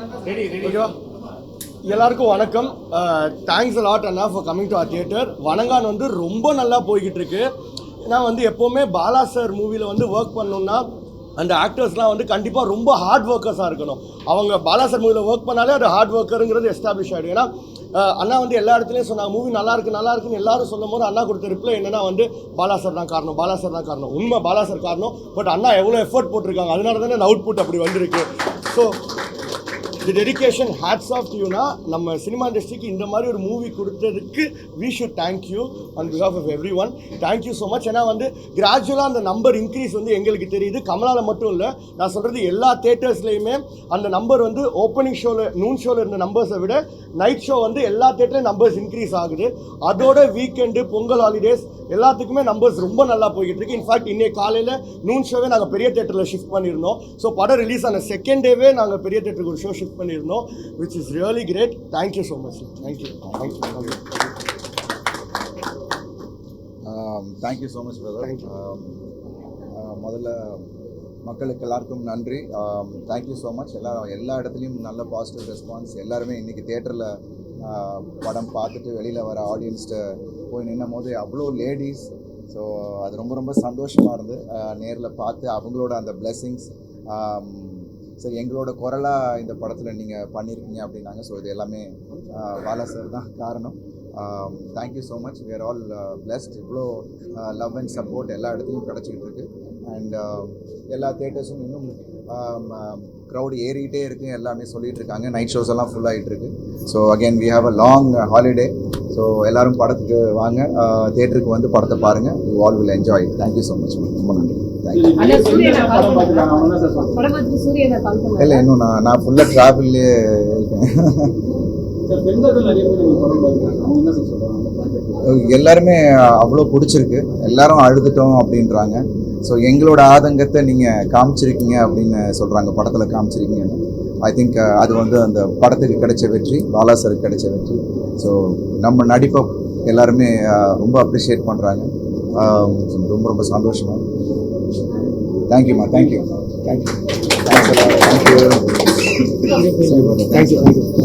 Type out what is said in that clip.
ஓகேவா? எல்லாருக்கும் வணக்கம். Thanks lot Anna for coming to our theatre Vanangaan வந்து ரொம்ப நல்லா போய்கிட்டு இருக்கு ஏன்னா வந்து எப்போவுமே பாலா சார் மூவியில் வந்து ஒர்க் பண்ணணும்னா அந்த ஆக்டர்ஸ்லாம் வந்து கண்டிப்பாக ரொம்ப ஹார்ட் ஒர்க்கர்ஸாக இருக்கணும். அவங்க பாலா சார் மூவியில் ஒர்க் பண்ணாலே அது ஹார்ட் ஒர்க்கருங்கிறது எஸ்டாப்ளிஷ் ஆகிடும் ஏன்னா அண்ணா வந்து எல்லா இடத்துலையும் சொன்னாங்க மூவி நல்லா இருக்கு நல்லா இருக்குன்னு எல்லாரும் சொல்லும் போது அண்ணா கொடுத்த ரிப்ளை என்னன்னா வந்து பாலா சார் தான் காரணம் பாலா சார் தான் காரணம். உண்மை பாலா சார் காரணம். பட் அண்ணா எவ்வளோ எஃபர்ட் போட்டிருக்காங்க. அதனால தானே அவுட்புட் அப்படி வந்திருக்கு. So the dedication hats off யூனா நம்ம சினிமா இண்டஸ்ட்ரிக்கு இந்த மாதிரி ஒரு மூவி கொடுத்ததுக்கு we should thank you on because of of everyone thank you so much ஏன்னா வந்து கிராஜுவலாக அந்த நம்பர் இன்க்ரீஸ் வந்து எங்களுக்கு தெரியுது. கமலாவில் மட்டும் இல்லை நான் சொல்கிறது எல்லா தேட்டர்ஸ்லையுமே அந்த நம்பர் வந்து ஓப்பனிங் ஷோவில் நூன் ஷோவில் இருந்த நம்பர்ஸை விட நைட் ஷோ வந்து எல்லா தேட்டர்லையும் நம்பர்ஸ் இன்க்ரீஸ் ஆகுது. அதோட வீக்கெண்டு பொங்கல் ஹாலிடேஸ் எல்லாத்துக்குமே நம்பர்ஸ் ரொம்ப நல்லா போய்கிட்டு இருக்கு இன்ஃபேக்ட் இன்னைக்கு காலையில் நூன் ஷோவே நாங்கள் பெரிய தேட்டரில் ஷிஃப்ட் பண்ணியிருந்தோம். ஸோ படம் ரிலீஸ் ஆன செகண்ட் டேவே நாங்கள் பெரிய தேட்டருக்கு ஒரு ஷோ ஷிஃப்ட் பண்ணியிருந்தோம் which is really great thank you so much thank you thank you thank you so much brother முதல்ல மக்களுக்கு எல்லாருக்கும் நன்றி. தேங்க்யூ ஸோ மச் எல்லா எல்லா இடத்துலையும் நல்ல பாசிட்டிவ் ரெஸ்பான்ஸ் எல்லாருமே இன்றைக்கி தேட்டரில் படம் பார்த்துட்டு வெளியில் வர ஆடியன்ஸ்ட்டு போய் நின்னும் போது அவ்வளோ லேடிஸ் ஸோ அது ரொம்ப ரொம்ப சந்தோஷமாக இருந்து நேரில் பார்த்து அவங்களோட அந்த பிளெஸ்ஸிங்ஸ் சரி எங்களோட குரலாக இந்த படத்தில் நீங்கள் பண்ணியிருக்கீங்க அப்படின்னாங்க. ஸோ இது எல்லாமே பாலா சார் தான் காரணம். Thank you so much we're all blessed இவ்வளோ லவ் அண்ட் சப்போர்ட் எல்லா இடத்துலையும் கிடச்சிக்கிட்டு இருக்குது அண்ட் எல்லா தேட்டர்ஸும் இன்னும் க்ரௌட் ஏறிக்கிட்டே இருக்கு. எல்லாமே சொல்லிட்டு இருக்காங்க நைட் ஷோஸ் எல்லாம் ஃபுல் ஆகிட்டு இருக்கு so again we have a long holiday so எல்லாரும் படத்துக்கு வாங்க. தேட்டருக்கு வந்து படத்தை பாருங்கள் you all will enjoy thank you so much ரொம்ப நன்றி. இல்லை இன்னும் நான் நான் ஃபுல்லாக ட்ராவல்லே இருக்கேன்? எல்லாருமே அவ்வளோ பிடிச்சிருக்கு. எல்லாரும் அழுதுட்டோம் அப்படின்றாங்க. ஸோ எங்களோட ஆதங்கத்தை நீங்கள் காமிச்சிருக்கீங்க அப்படின்னு சொல்கிறாங்க படத்தில் காமிச்சிருக்கீங்கன்னு. ஐ திங்க் அது வந்து அந்த படத்துக்கு கிடைச்ச வெற்றி பாலா சாருக்கு கிடைச்ச வெற்றி. ஸோ நம்ம நடிப்பை எல்லாருமே அஹ், ரொம்ப அப்ரிஷியேட் பண்ணுறாங்க ரொம்ப ரொம்ப சந்தோஷமா. தேங்க்யூம்மா thank you thank you thank you thank you thank you thank you